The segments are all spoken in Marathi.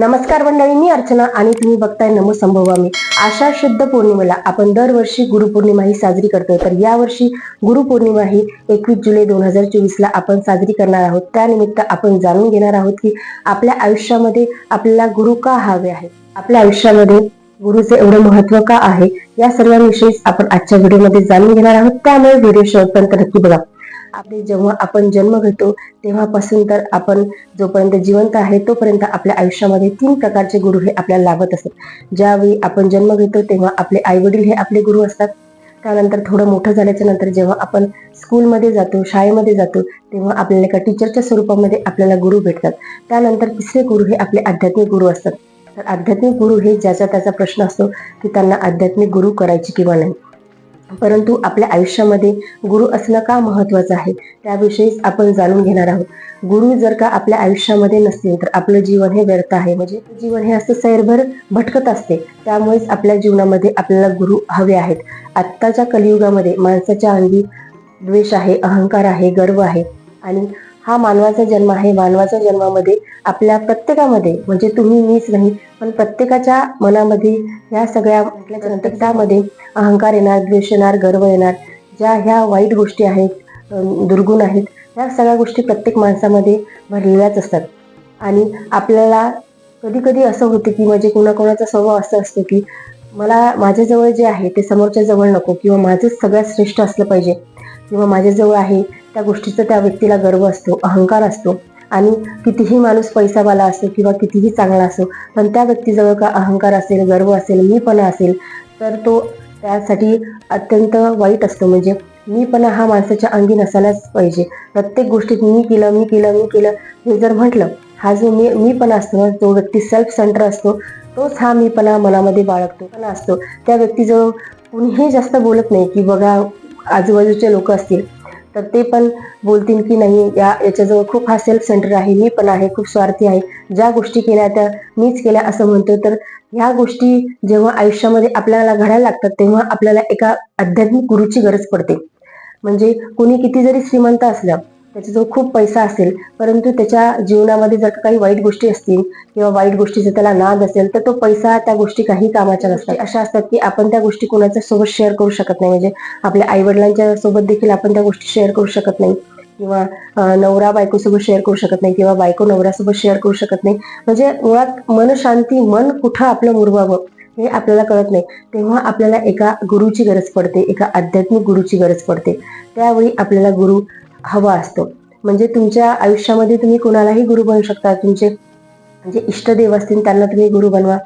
नमस्कार मंडळी मी अर्चना आणि तुम्ही बघताय नमो संभवामी. आषाढ शुद्ध पौर्णिमेला आपण दरवर्षी गुरुपौर्णिमा ही साजरी करतो तर यावर्षी गुरुपौर्णिमा ही एकवीस जुलै दोन हजार चोवीस ला आपण साजरी करणार आहोत. त्यानिमित्त आपण जाणून घेणार आहोत की आपल्या आयुष्यामध्ये आपल्याला गुरु का हवे आहे आपल्या आयुष्यामध्ये गुरुचे एवढे महत्त्व का आहे? या सर्वांविषयी आपण आजच्या व्हिडिओमध्ये जाणून घेणार आहोत. त्यामुळे व्हिडिओ शेवटपर्यंत नक्की बघा. आपले जेव्हा आपण जन्म घेतो तेव्हापासून तर आपण जोपर्यंत जिवंत आहे तोपर्यंत आपल्या आयुष्यामध्ये तीन प्रकारचे गुरु हे आपल्याला लाभत असतात. ज्यावेळी आपण जन्म घेतो तेव्हा आपले आई वडील हे आपले गुरु असतात. त्यानंतर थोडं मोठं झाल्याच्यानंतर जेव्हा आपण स्कूलमध्ये जातो शाळेमध्ये जातो तेव्हा आपल्याला एका टीचरच्या स्वरूपामध्ये आपल्याला गुरु भेटतात. त्यानंतर तिसरे गुरु हे आपले आध्यात्मिक गुरु असतात. तर आध्यात्मिक गुरु हे ज्याचा त्याचा प्रश्न असतो की त्यांना आध्यात्मिक गुरु करायची किंवा नाही. परंतु आपल्या आयुष्यामध्ये गुरु असणं का महत्वाचं आहे त्याविषयीच आपण जाणून घेणार आहोत. गुरु जर का आपल्या आयुष्यामध्ये नसतील तर आपलं जीवन हे व्यर्थ आहे. म्हणजे जीवन हे असं सैरभर भटकत असते त्यामुळेच आपल्या जीवनामध्ये आपल्याला गुरु हवे आहेत. आत्ताच्या कलियुगामध्ये माणसाच्या अंगी द्वेष आहे अहंकार आहे गर्व आहे. आणि हा मानवाचा जन्म आहे. मानवाच्या जन्मामध्ये आपल्या प्रत्येकामध्ये म्हणजे तुम्ही मीच नाही पण प्रत्येकाच्या मनामध्ये ह्या सगळ्या म्हटल्याच्या नंतर त्यामध्ये अहंकार येणार द्वेष येणार गर्व येणार. ज्या ह्या वाईट गोष्टी आहेत दुर्गुण आहेत ह्या सगळ्या गोष्टी प्रत्येक माणसामध्ये भरलेल्याच असतात. आणि आपल्याला कधी कधी असं होतं की म्हणजे कोणाकोणाचा स्वभाव असं असतो की मला माझ्याजवळ जे आहे ते समोरच्या जवळ नको किंवा माझंच सगळ्यात श्रेष्ठ असलं पाहिजे. किंवा माझ्याजवळ आहे त्या गोष्टीचा त्या व्यक्तीला गर्व असतो अहंकार असतो. आणि कितीही माणूस पैसावाला असो किंवा कितीही चांगला असो पण त्या व्यक्तीजवळ का अहंकार असेल गर्व असेल मीपणा असेल तर तो त्यासाठी अत्यंत वाईट असतो. म्हणजे मीपणा हा माणसाच्या अंगी नसायलाच पाहिजे. प्रत्येक गोष्टीत मी केलं मी केलं मी केलं हे जर म्हटलं हा जो मी मीपणा असतो ना तो व्यक्ती सेल्फ सेंटर असतो तोच हा मीपणा मनामध्ये बाळगतो पण असतो. त्या व्यक्तीजवळ कुणीही जास्त बोलत नाही की बघा आजूबाजूचे लोक असतील तर ते पण बोलतील की नाही या याच्याजवळ खूप हा सेल्फ सेंटर आहे मी पण आहे खूप स्वार्थी आहे. ज्या गोष्टी केल्या त्या मीच केल्या असं म्हणतो तर ह्या गोष्टी जेव्हा आयुष्यामध्ये आपल्याला घडायला लागतात तेव्हा आपल्याला एका आध्यात्मिक गुरुची गरज पडते. म्हणजे कुणी किती जरी श्रीमंत असलं त्याचा जो खूप पैसा असेल परंतु त्याच्या जीवनामध्ये जर काही वाईट गोष्टी असतील किंवा वाईट गोष्टीचा त्याला नाद असेल तर तो पैसा त्या गोष्टी काही कामाच्या नसतात. अशा असतात की आपण त्या गोष्टी कोणाच्या सोबत शेअर करू शकत नाही. म्हणजे आपल्या आईवडिलांच्या सोबत देखील आपण त्या गोष्टी शेअर करू शकत नाही. किंवा नवरा बायकोसोबत शेअर करू शकत नाही किंवा बायको नवऱ्यासोबत शेअर करू शकत नाही. म्हणजे मुळात मनशांती मन कुठं आपलं मुरवावं हे आपल्याला कळत नाही. तेव्हा आपल्याला एका गुरुची गरज पडते एका आध्यात्मिक गुरुची गरज पडते. त्यावेळी आपल्याला गुरु हवा असतो. म्हणजे तुमच्या आयुष्यामध्ये तुम्ही कोणालाही गुरु बनू शकता. तुमचे म्हणजे जे इष्टदेव असतील त्यांना तुम्ही गुरु बनवा.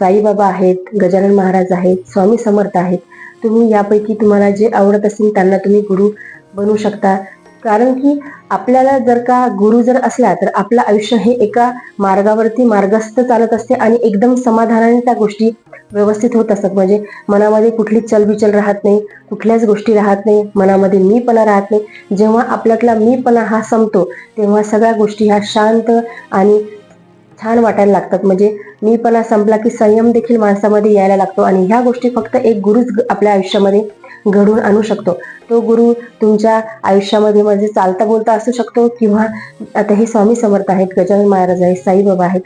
साईबाबा आहेत गजानन महाराज आहेत स्वामी समर्थ आहेत. तुम्ही यापैकी तुम्हाला जे आवडत असतील त्यांना तुम्ही गुरु बनू शकता. कारण की आपल्याला जर का गुरु जर असला तर आपलं आयुष्य हे एका मार्गावरती मार्गस्थ चालत असते आणि एकदम समाधानाने त्या गोष्टी व्यवस्थित होत असतात. म्हणजे मनामध्ये कुठलीच चलबिचल राहत नाही कुठल्याच गोष्टी राहत नाही मनामध्ये मीपणा राहत नाही. जेव्हा आपल्यातला मीपणा हा संपतो तेव्हा सगळ्या गोष्टी ह्या शांत आणि छान वाटायला लागतात. म्हणजे मीपणा संपला की संयम देखील माणसामध्ये यायला लागतो आणि ह्या गोष्टी फक्त एक गुरुच आपल्या आयुष्यामध्ये घडवून आणू शकतो. तो गुरु तुमच्या आयुष्यामध्ये म्हणजे चालता बोलता असू शकतो किंवा आता हे स्वामी समर्थ आहेत गजानन महाराज आहेत साईबाबा आहेत.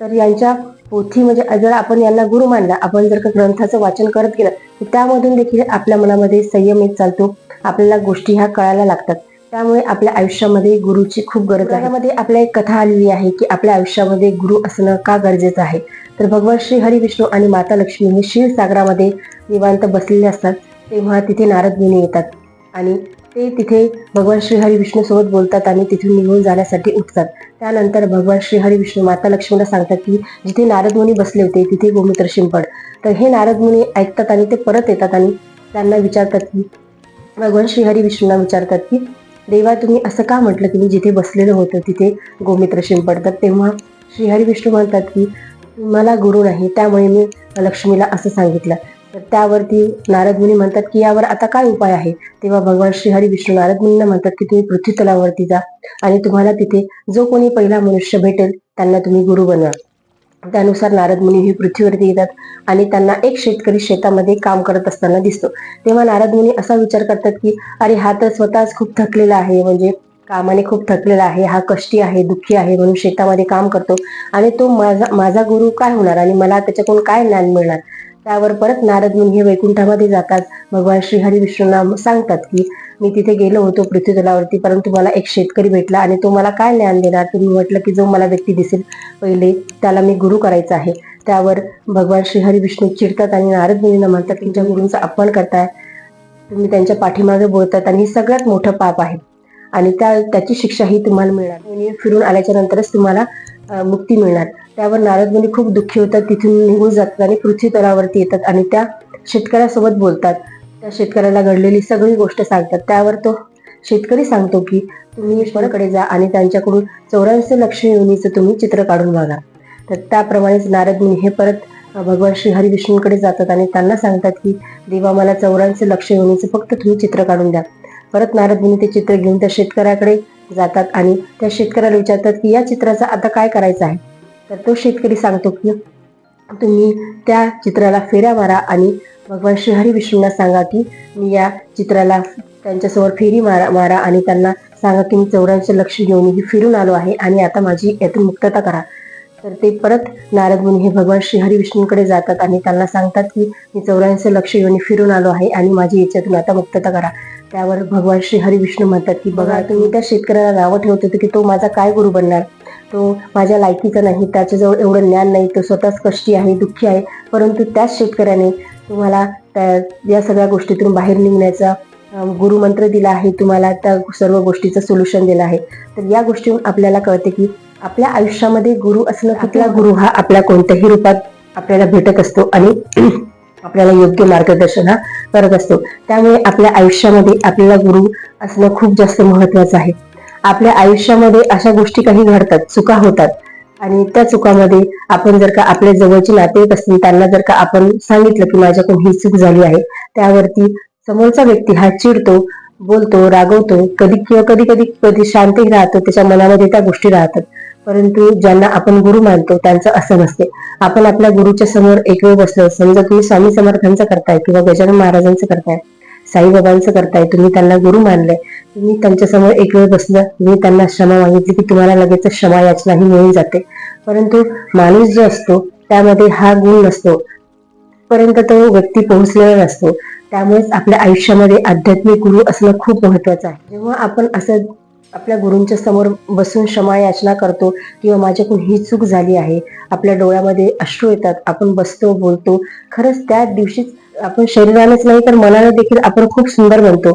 तर यांच्या पोथी म्हणजे जर आपण यांना गुरु मानला आपण जर का ग्रंथाचं वाचन करत गेलं तर त्यामधून देखील आपल्या मनामध्ये संयम येत चालतो. आपल्याला गोष्टी ह्या कळायला लागतात. त्यामुळे आपल्या आयुष्यामध्ये गुरुची खूप गरज आहे. यामध्ये आपल्या एक कथा आलेली आहे की आपल्या आयुष्यामध्ये गुरु असणं का गरजेचं आहे? तर भगवान श्री हरी विष्णू आणि माता लक्ष्मी हे क्षीरसागरामध्ये निवांत बसलेले असतात तेव्हा तिथे नारद मुनी येतात. आणि ते तिथे भगवान श्री हरी विष्णू सोबत बोलतात आणि तिथून निघून जाण्यासाठी उठतात. त्यानंतर भगवान श्री हरी विष्णू माता लक्ष्मीला सांगतात की जिथे नारद मुनी बसले होते तिथे गोमूत्र शिंपड. तर हे नारद मुनी ऐकतात आणि ते परत येतात आणि त्यांना विचारतात की भगवान श्री हरी विष्णूंना विचारतात की देवा तुम्ही असं का म्हटलं? की मी जिथे बसलेलं होतं तिथे गोमित्र शिंपडतात तेव्हा श्रीहरी विष्णू म्हणतात की मला गुरु नाही त्यामुळे मी लक्ष्मीला असं सांगितलं. तर त्यावरती नारद मुनी म्हणतात की यावर आता काय उपाय आहे? तेव्हा भगवान श्रीहरी विष्णू नारद मुनींना म्हणतात की तुम्ही पृथ्वी तलावरती जा आणि तुम्हाला तिथे जो कोणी पहिला मनुष्य भेटेल त्यांना तुम्ही गुरु बनवा. त्यानुसार नारद मुनी हे पृथ्वीवरती येतात आणि त्यांना एक शेतकरी शेतामध्ये काम करत असताना दिसतो. तेव्हा नारद मुनी असा विचार करतात की अरे हा तर स्वतःच खूप थकलेला आहे म्हणजे कामाने खूप थकलेला आहे हा कष्टी आहे दुःखी आहे म्हणून शेतामध्ये काम करतो आणि तो माझा माझा गुरु काय होणार आणि मला त्याच्याकडून काय ज्ञान मिळणार? त्यावर परत नारद मुनी हे वैकुंठामध्ये जातात. भगवान श्रीहरी विष्णूंना सांगतात की मी तिथे गेलो होतो पृथ्वीतलावरती परंतु मला एक शेतकरी भेटला आणि तो मला काय ज्ञान देणार? तुम्ही म्हटलं की जो मला व्यक्ती दिसेल पहिले त्याला मी गुरु करायचा आहे. त्यावर भगवान श्रीहरी विष्णू चिडतात आणि नारद मुनींना म्हणतात तुमच्या गुरूंचा अपमान करताय. तुम्ही त्यांच्या पाठीमागे बोलतात आणि हे सगळ्यात मोठं पाप आहे. आणि त्या त्याची शिक्षा ही तुम्हाला मिळणार. फिरून आल्याच्या नंतरच तुम्हाला मुक्ती मिळणार. त्यावर नारद मुनी खूप दुःखी होतात तिथून निघून जातात आणि पृथ्वी तलावरती येतात आणि त्या शेतकऱ्यासोबत बोलतात. त्या शेतकऱ्याला घडलेली सगळी गोष्ट सांगतात. त्यावर तो शेतकरी सांगतो की तुम्ही ईश्वराकडे जा आणि त्यांच्याकडून चौऱ्याऐंशी लक्ष योनीचं तुम्ही चित्र काढून बघा. तर त्याप्रमाणेच नारद मुनी हे परत भगवान श्री हरी विष्णूंकडे जातात आणि त्यांना सांगतात की देवा मला चौऱ्याऐंशी लक्ष योनीचं फक्त तुम्ही चित्र काढून द्या. परत नारद मुनी ते चित्र घेऊन त्या शेतकऱ्याकडे जातात आणि त्या शेतकऱ्याला विचारतात की या चित्राचा आता काय करायचं आहे? तर तो शेतकरी सांगतो की तुम्ही त्या चित्राला फेऱ्या मारा आणि भगवान श्रीहरी विष्णूंना सांगा की मी या चित्राला त्यांच्यासमोर फेरी मारा मारा आणि त्यांना सांगा की मी चौऱ्याऐंशी लक्ष घेऊन ही फिरून आलो आहे आणि आता माझी यातून मुक्तता करा. तर ते परत नारद मुनी हे भगवान श्रीहरी विष्णूंकडे जातात आणि त्यांना सांगतात की मी चौऱ्याऐंशी लक्ष येऊन फिरून आलो आहे आणि माझी याच्यातून आता मुक्तता करा. त्यावर भगवान श्री हरी विष्णू म्हणतात की बघा तुम्ही त्या शेतकऱ्याला नावं ठेवत होते की तो माझा काय गुरु बनणार? तो माझ्या लायकीचा नाही त्याच्याजवळ एवढं ज्ञान नाही तो स्वतःच कष्टी आहे दुःखी आहे. परंतु त्याच शेतकऱ्याने तुम्हाला त्या या सगळ्या गोष्टीतून बाहेर निघण्याचा गुरुमंत्र दिला आहे. तुम्हाला त्या सर्व गोष्टीचं सोल्युशन दिलं आहे. तर या गोष्टीतून आपल्याला कळते की आपल्या आयुष्यामध्ये गुरु असणं आपला गुरु हा आपल्या कोणत्याही रूपात आपल्याला भेटत असतो. आणि आपल्याला योग्य मार्गदर्शन हा करत असतो. त्यामुळे आपल्या आयुष्यामध्ये आपल्याला गुरु असणं खूप जास्त महत्वाचं आहे. आपल्या आयुष्यामध्ये अशा गोष्टी काही घडतात चुका होतात. आणि त्या चुकामध्ये आपण जर का आपले जवळचे नातेवाईक असतील त्यांना जर का आपण सांगितलं की माझ्याकडून ही चूक झाली आहे त्यावरती समोरचा व्यक्ती हा चिडतो बोलतो रागवतो कधी किंवा कधी कधी कधी शांतही राहतो त्याच्या मनामध्ये त्या गोष्टी राहतात. परंतु ज्यांना आपण गुरु मानतो त्यांचं असं नसते. आपण आपल्या गुरुच्या समोर एक वेळ बसलो समजा तुम्ही स्वामी समर्थांचं करताय किंवा गजानन महाराजांचं करताय साईबाबांचं करताय तुम्ही त्यांना गुरु मानले तुम्ही त्यांच्यासमोर एक वेळ बसलं तुम्ही त्यांना क्षमा मागितली की तुम्हाला लगेच क्षमा याचनाही मिळून जाते. परंतु माणूस जो असतो त्यामध्ये हा गुण नसतो. पर्यंत तो व्यक्ती पोहोचलेला नसतो. त्यामुळेच आपल्या आयुष्यामध्ये आध्यात्मिक गुरु असणं खूप महत्वाचं आहे. जेव्हा आपण असं आपल्या गुरूंच्या समोर बसून क्षमा याचना करतो किंवा माझ्याकडून ही चूक झाली आहे. आपल्या डोळ्यामध्ये अश्रू येतात. आपण बसतो बोलतो. खरंच त्या दिवशीच आपण शरीरानेच नाही तर मनाने देखील आपण खूप सुंदर बनतो.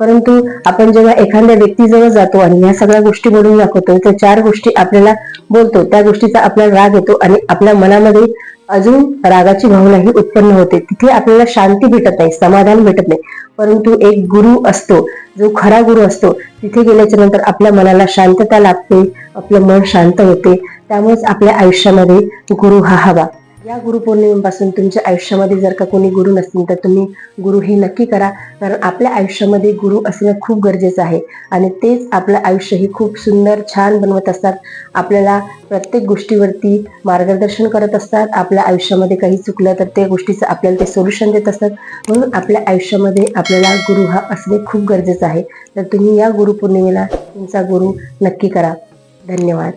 परंतु आपण जेव्हा एखाद्या व्यक्तीजवळ जातो आणि या सगळ्या गोष्टी बोलून दाखवतो तर चार गोष्टी आपल्याला बोलतो. त्या गोष्टीचा आपल्याला राग येतो आणि आपल्या मनामध्ये अजून रागाची भावनाही उत्पन्न होते. तिथे आपल्याला शांती भेटत नाही समाधान भेटत नाही. परंतु एक गुरु असतो. जो खरा गुरु असतो तिथे गेल्याच्यानंतर आपल्या मनाला शांतता लाभते आपलं मन शांत होते. त्यामुळेच आपल्या आयुष्यामध्ये गुरु हा हवा. या गुरुपौर्णिमेपासून तुमच्या आयुष्यामध्ये जर का कोणी गुरु नसतील तर तुम्ही गुरु हे नक्की करा. कारण आपल्या आयुष्यामध्ये गुरु असणं खूप गरजेचं आहे. आणि तेच आपलं आयुष्य हे खूप सुंदर छान बनवत असतात. आपल्याला प्रत्येक गोष्टीवरती मार्गदर्शन करत असतात. आपल्या आयुष्यामध्ये काही चुकलं तर त्या गोष्टीचं आपल्याला ते सोल्युशन देत असतात. म्हणून आपल्या आयुष्यामध्ये आपल्याला गुरु हा असणे खूप गरजेचं आहे. तर तुम्ही या गुरुपौर्णिमेला तुमचा गुरु नक्की करा. धन्यवाद.